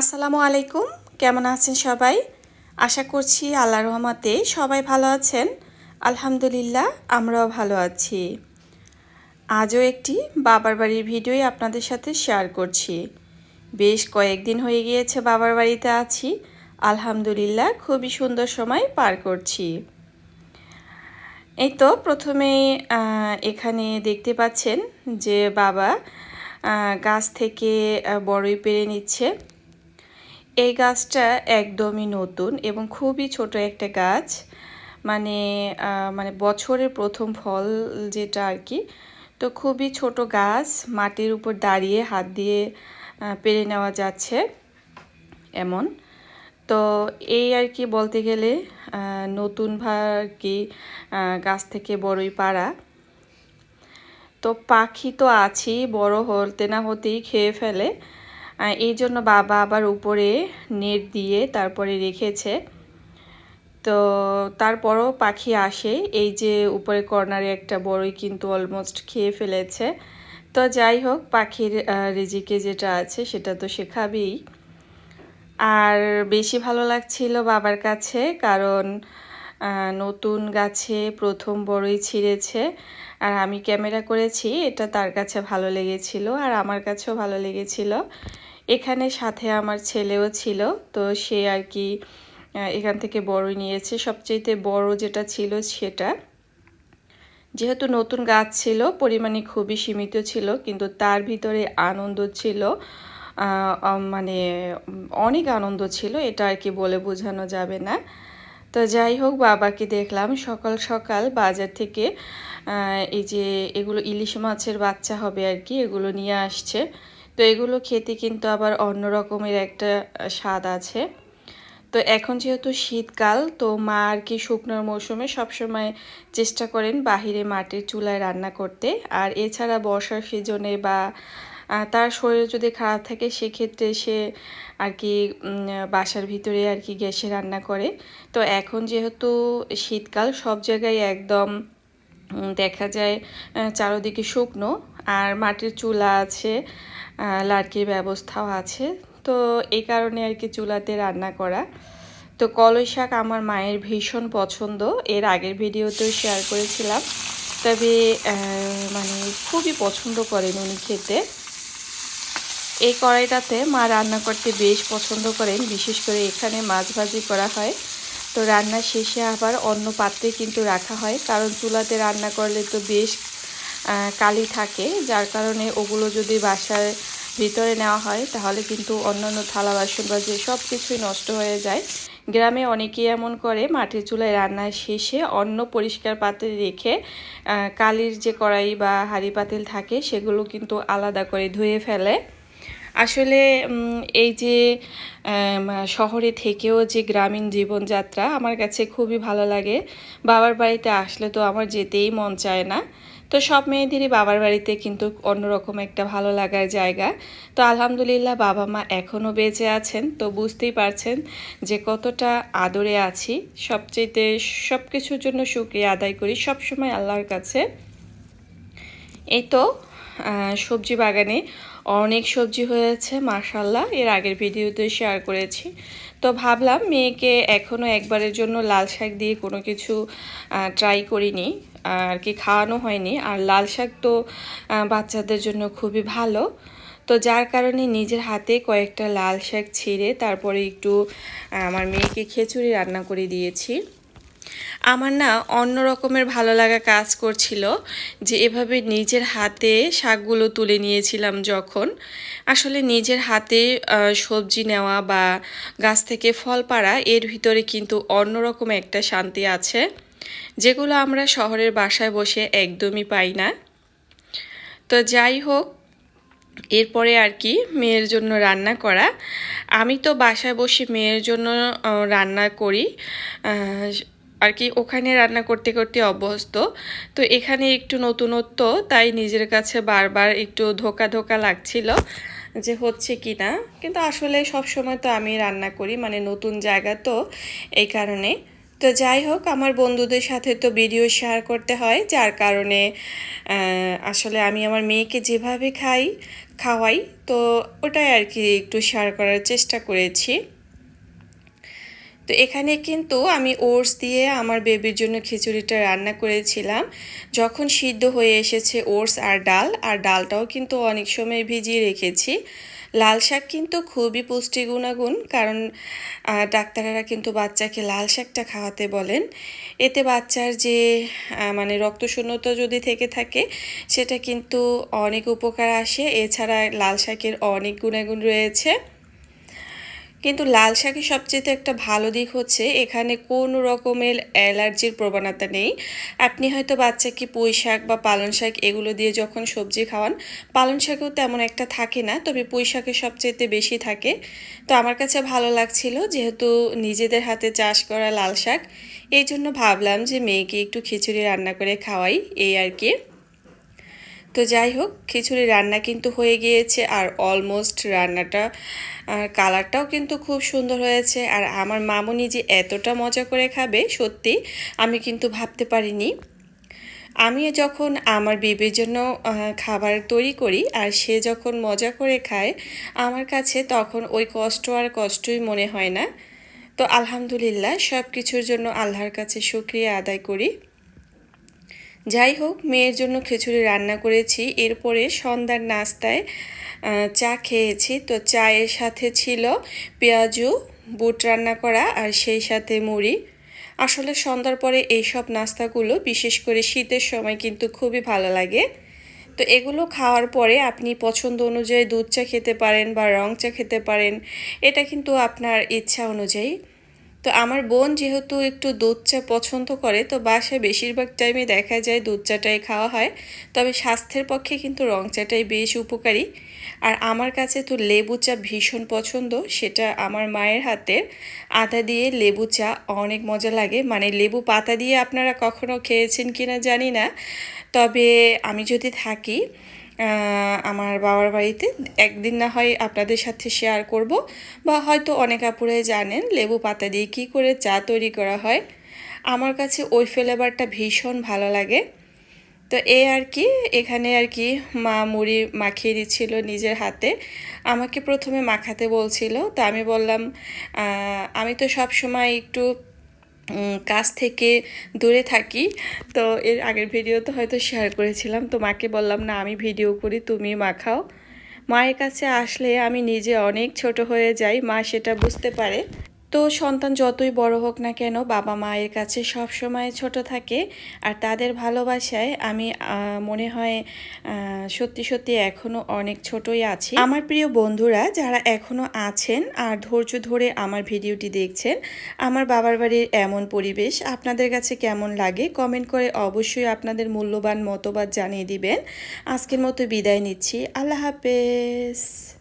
আসসালামু আলাইকুম। কেমন আছেন সবাই? আশা করছি আল্লাহ রহমাতে সবাই ভালো আছেন। আলহামদুলিল্লাহ, আমরাও ভালো আছি। আজও একটি বাবার বাড়ির ভিডিওই আপনাদের সাথে শেয়ার করছি। বেশ কয়েকদিন হয়ে গিয়েছে বাবার বাড়িতে আছি। আলহামদুলিল্লাহ, খুবই সুন্দর সময় পার করছি। এই তো প্রথমে এখানে দেখতে পাচ্ছেন যে বাবা গাছ থেকে বড়ই পেরে নিচ্ছে। এই গাছটা একদমই নতুন এবং খুবই ছোট একটা গাছ। মানে মানে বছরের প্রথম ফল যেটা আর কি। তো খুবই ছোট গাছ, মাটির উপর দাঁড়িয়ে হাত দিয়ে পেরে নেওয়া যাচ্ছে এমন। তো এই আর কি বলতে গেলে নতুন আর কি গাছ থেকে বড়ই পাড়া। তো পাখি তো আছেই, বড় হতে না হতেই খেয়ে ফেলে। এই জন্য বাবা আবার উপরে নেট দিয়ে তারপরে রেখেছে। তো তারপরও পাখি আসে। এই যে উপরে কর্নারে একটা বড়ই কিন্তু অলমোস্ট খেয়ে ফেলেছে। তো যাই হোক, পাখির রেজিকে যেটা আছে সেটা তো শেখাবেই। আর বেশি ভালো লাগছিল বাবার কাছে কারণ নতুন গাছে প্রথম বড়ই ছিঁড়েছে। আর আমি ক্যামেরা করেছি, এটা তার কাছে ভালো লেগেছিল আর আমার কাছেও ভালো লেগেছিল। এখানে সাথে আমার ছেলেও ছিল, তো সে আর কি এখান থেকে বড় নিয়েছে। সবচেয়েতে বড় যেটা ছিল সেটা। যেহেতু নতুন গাছ ছিল পরিমাণে খুবই সীমিত ছিল, কিন্তু তার ভিতরে আনন্দ ছিল মানে অনেক আনন্দ ছিল, এটা আর কি বলে বোঝানো যাবে না। তো যাই হোক, বাবাকে দেখলাম সকাল সকাল বাজার থেকে এই যে এগুলো ইলিশ মাছের বাচ্চা হবে আর কি, এগুলো নিয়ে আসছে। তো এগুলো খেতে কিন্তু আবার অন্য রকমের একটা স্বাদ আছে। তো এখন যেহেতু শীতকাল, তো মা আর কি শুকনোর মৌসুমে সবসময় চেষ্টা করেন বাহিরে মাটির চুলায় রান্না করতে। আর এছাড়া বর্ষার সিজনে বা তার শরীর যদি খারাপ থাকে, সেক্ষেত্রে সে আর কি বাসার ভিতরে আর কি গ্যাসে রান্না করে। তো এখন যেহেতু শীতকাল, সব জায়গায় একদম দেখা যায় চারোদিকে শুকনো আর মাটির চুলা আছে লাড়কির ব্যবস্থাও আছে। তো এই কারণে আর কি চুলাতে রান্না করা। তো কলই শাক আমার মায়ের ভীষণ পছন্দ। এর আগের ভিডিওতেও শেয়ার করেছিলাম। তবে মানে খুবই পছন্দ করেন উনি খেতে। এই কড়াইটাতে মা রান্না করতে বেশ পছন্দ করেন। বিশেষ করে এখানে মাছ ভাজি করা হয়। তো রান্না শেষে আবার অন্য পাত্রে কিন্তু রাখা হয়, কারণ চুলাতে রান্না করলে তো বেশ কালি থাকে। যার কারণে ওগুলো যদি বাসায় ভিতরে নেওয়া হয়, তাহলে কিন্তু অন্যান্য থালা বাসন বা যে সব কিছুই নষ্ট হয়ে যায়। গ্রামে অনেকেই এমন করে, মাটির চুলায় রান্নার শেষে অন্য পরিষ্কার পাত্রে রেখে কালির যে কড়াই বা হাঁড়ি পাতিল থাকে, সেগুলো কিন্তু আলাদা করে ধুয়ে ফেলে। আসলে এই যে শহরে থেকেও যে গ্রামীণ জীবনযাত্রা আমার কাছে খুবই ভালো লাগে। বাবার বাড়িতে আসলে তো আমার যেতেই মন চায় না। তো সব মেয়েদেরই বাবার বাড়িতে কিন্তু অন্যরকম একটা ভালো লাগার জায়গা। তো আলহামদুলিল্লাহ বাবা মা এখনও বেঁচে আছেন, তো বুঝতেই পারছেন যে কতটা আদরে আছি। সবচেয়েতে সব কিছুর জন্য সুক্রিয়া আদায় করি সবসময় আল্লাহর কাছে। এই তো সবজি বাগানে অনেক সবজি হয়েছে মাশাল্লাহ এর আগের ভিডিওতে শেয়ার করেছি। তো ভাবলাম মেয়েকে এখনও একবারের জন্য লাল শাক দিয়ে কোনো কিছু ট্রাই করিনি। আর কি খাওয়ানো হয়নি। আর লাল শাক তো বাচ্চাদের জন্য খুবই ভালো। তো যার কারণে নিজের হাতে কয়েকটা লাল শাক ছিঁড়ে তারপরে একটু আমার মেয়েকে খিচুড়ি রান্না করে দিয়েছি। আমার না অন্য রকমের ভালো লাগা কাজ করছিল, যে এভাবে নিজের হাতে শাকগুলো তুলে নিয়েছিলাম যখন। আসলে নিজের হাতে সবজি নেওয়া বা গাছ থেকে ফল পাড়া, এর ভিতরে কিন্তু অন্যরকম একটা শান্তি আছে, যেগুলো আমরা শহরের বাসায় বসে একদমই পাই না। তো যাই হোক, এরপরে আর কি মেয়ের জন্য রান্না করা। আমি তো বাসায় বসে মেয়ের জন্য রান্না করি আর কি ওখানে রান্না করতে করতে অভ্যস্ত। তো এখানে একটু নতুনত্ব, তাই নিজের কাছে বারবার একটু ধোকা ধোকা লাগছিল যে হচ্ছে কি না কিন্তু আসলে সব সময় তো আমি রান্না করি মানে নতুন জায়গা তো এই কারণে। তো যাই হোক, আমার বন্ধুদের সাথে তো ভিডিও শেয়ার করতে হয়, যার কারণে আসলে আমি আমার মেয়েকে যেভাবে খাই, খাওয়াই, তো ওটাই আর কি একটু শেয়ার করার চেষ্টা করেছি। তো এখানে কিন্তু আমি ওটস দিয়ে আমার বেবির জন্য খিচুড়িটা রান্না করেছিলাম। যখন সিদ্ধ হয়ে এসেছে ওটস আর ডাল, আর ডালটাও কিন্তু অনেক সময় ভিজিয়ে রেখেছি। লাল শাক কিন্তু খুবই পুষ্টি গুণাগুণ, কারণ ডাক্তারেরা কিন্তু বাচ্চাকে লাল শাকটা খাওয়াতে বলেন। এতে বাচ্চার যে মানে রক্তশূন্যতা যদি থেকে থাকে, সেটা কিন্তু অনেক উপকার আসে। এছাড়া লাল শাকের অনেক গুণাগুণ রয়েছে। কিন্তু লাল শাকের সবচেয়ে একটা ভালো দিক হচ্ছে এখানে কোনো রকমের অ্যালার্জির প্রবণতা নেই। আপনি হয়তো বাচ্চাকে পুঁই শাক বা পালং শাক এগুলো দিয়ে যখন সবজি খাওয়ান, পালং শাকেও তেমন একটা থাকে না, তবে পুঁই শাকের সবচেয়ে বেশি থাকে। তো আমার কাছে ভালো লাগছিল যেহেতু নিজেদের হাতে চাষ করা লাল শাক। এই জন্য ভাবলাম যে মেয়েকে একটু খিচুড়ি রান্না করে খাওয়াই, এই আর কি। তো যাই হোক, খিচুড়ি রান্না কিন্তু হয়ে গিয়েছে আর অলমোস্ট রান্নাটা, আর কালারটাও কিন্তু খুব সুন্দর হয়েছে। আর আমার মামুনি যে এতটা মজা করে খাবে, সত্যি আমি কিন্তু ভাবতে পারিনি। আমি যখন আমার বিবির জন্য খাবার তৈরি করি আর সে যখন মজা করে খায়, আমার কাছে তখন ওই কষ্ট আর কষ্টই মনে হয় না। তো আলহামদুলিল্লাহ সব কিছুর জন্য আল্লাহর কাছে শুক্রিয়া আদায় করি। যাই হোক, মেয়ের জন্য খিচুড়ি রান্না করেছি। এরপরে সন্ধ্যার নাস্তায় চা খেয়েছি। তো চায়ের সাথে ছিল পেঁয়াজু, বুট রান্না করা আর সেই সাথে মুড়ি। আসলে সন্ধ্যার পরে এইসব নাস্তাগুলো, বিশেষ করে শীতের সময় কিন্তু খুবই ভালো লাগে। তো এগুলো খাওয়ার পরে আপনি পছন্দ অনুযায়ী দুধ চা খেতে পারেন বা রং চা খেতে পারেন, এটা কিন্তু আপনার ইচ্ছা অনুযায়ী। তো আমার বোন যেহেতু একটু দুধ চা পছন্দ করে, তো বাসায় বেশিরভাগ টাইমে দেখা যায় দুধ চাটাই খাওয়া হয়। তবে স্বাস্থ্যের পক্ষে কিন্তু রং চাটাই বেশ উপকারী। আর আমার কাছে তো লেবু চা ভীষণ পছন্দ, সেটা আমার মায়ের হাতের। আদা দিয়ে লেবু চা অনেক মজা লাগে। মানে লেবু পাতা দিয়ে আপনারা কখনো খেয়েছেন কিনা জানি না। তবে আমি যদি থাকি আমার বাবার বাড়িতে একদিন না হয় আপনাদের সাথে শেয়ার করব বা হয়তো অনেক আপুরাই জানেন লেবু পাতা দিয়ে কি করে চা তৈরি করা হয়। আমার কাছে ওই ফ্লেভারটা ভীষণ ভালো লাগে। তো এ আর কি, এখানে আর কি মা মুড়ি মাখিয়ে দিচ্ছিল নিজের হাতে। আমাকে প্রথমে মাখাতে বলছিল, তো আমি বললাম আমি তো সব সময় একটু কাজ থেকে দূরে থাকি। তো এর আগের ভিডিও তো হয়তো শেয়ার করেছিলাম। তো মাকে বললাম, না, আমি ভিডিও করি, তুমি মা খাও। মায়ের কাছে আসলে আমি নিজে অনেক ছোট হয়ে যাই, মা সেটা বুঝতে পারে। তো সন্তান যতই বড় হোক না কেন বাবা মায়ের কাছে সব সময় ছোট থাকে আর তাদের ভালোবাসায় আমি মনে হয় সত্যি সত্যি এখনও অনেক ছোটই আছি। আমার প্রিয় বন্ধুরা যারা এখনও আছেন আর ধৈর্য ধরে আমার ভিডিওটি দেখছেন, আমার বাবার বাড়ির এমন পরিবেশ আপনাদের কাছে কেমন লাগে কমেন্ট করে অবশ্যই আপনাদের মূল্যবান মতবাদ জানিয়ে দিবেন। আজকের মতো বিদায় নিচ্ছি। আল্লাহ হাফেজ।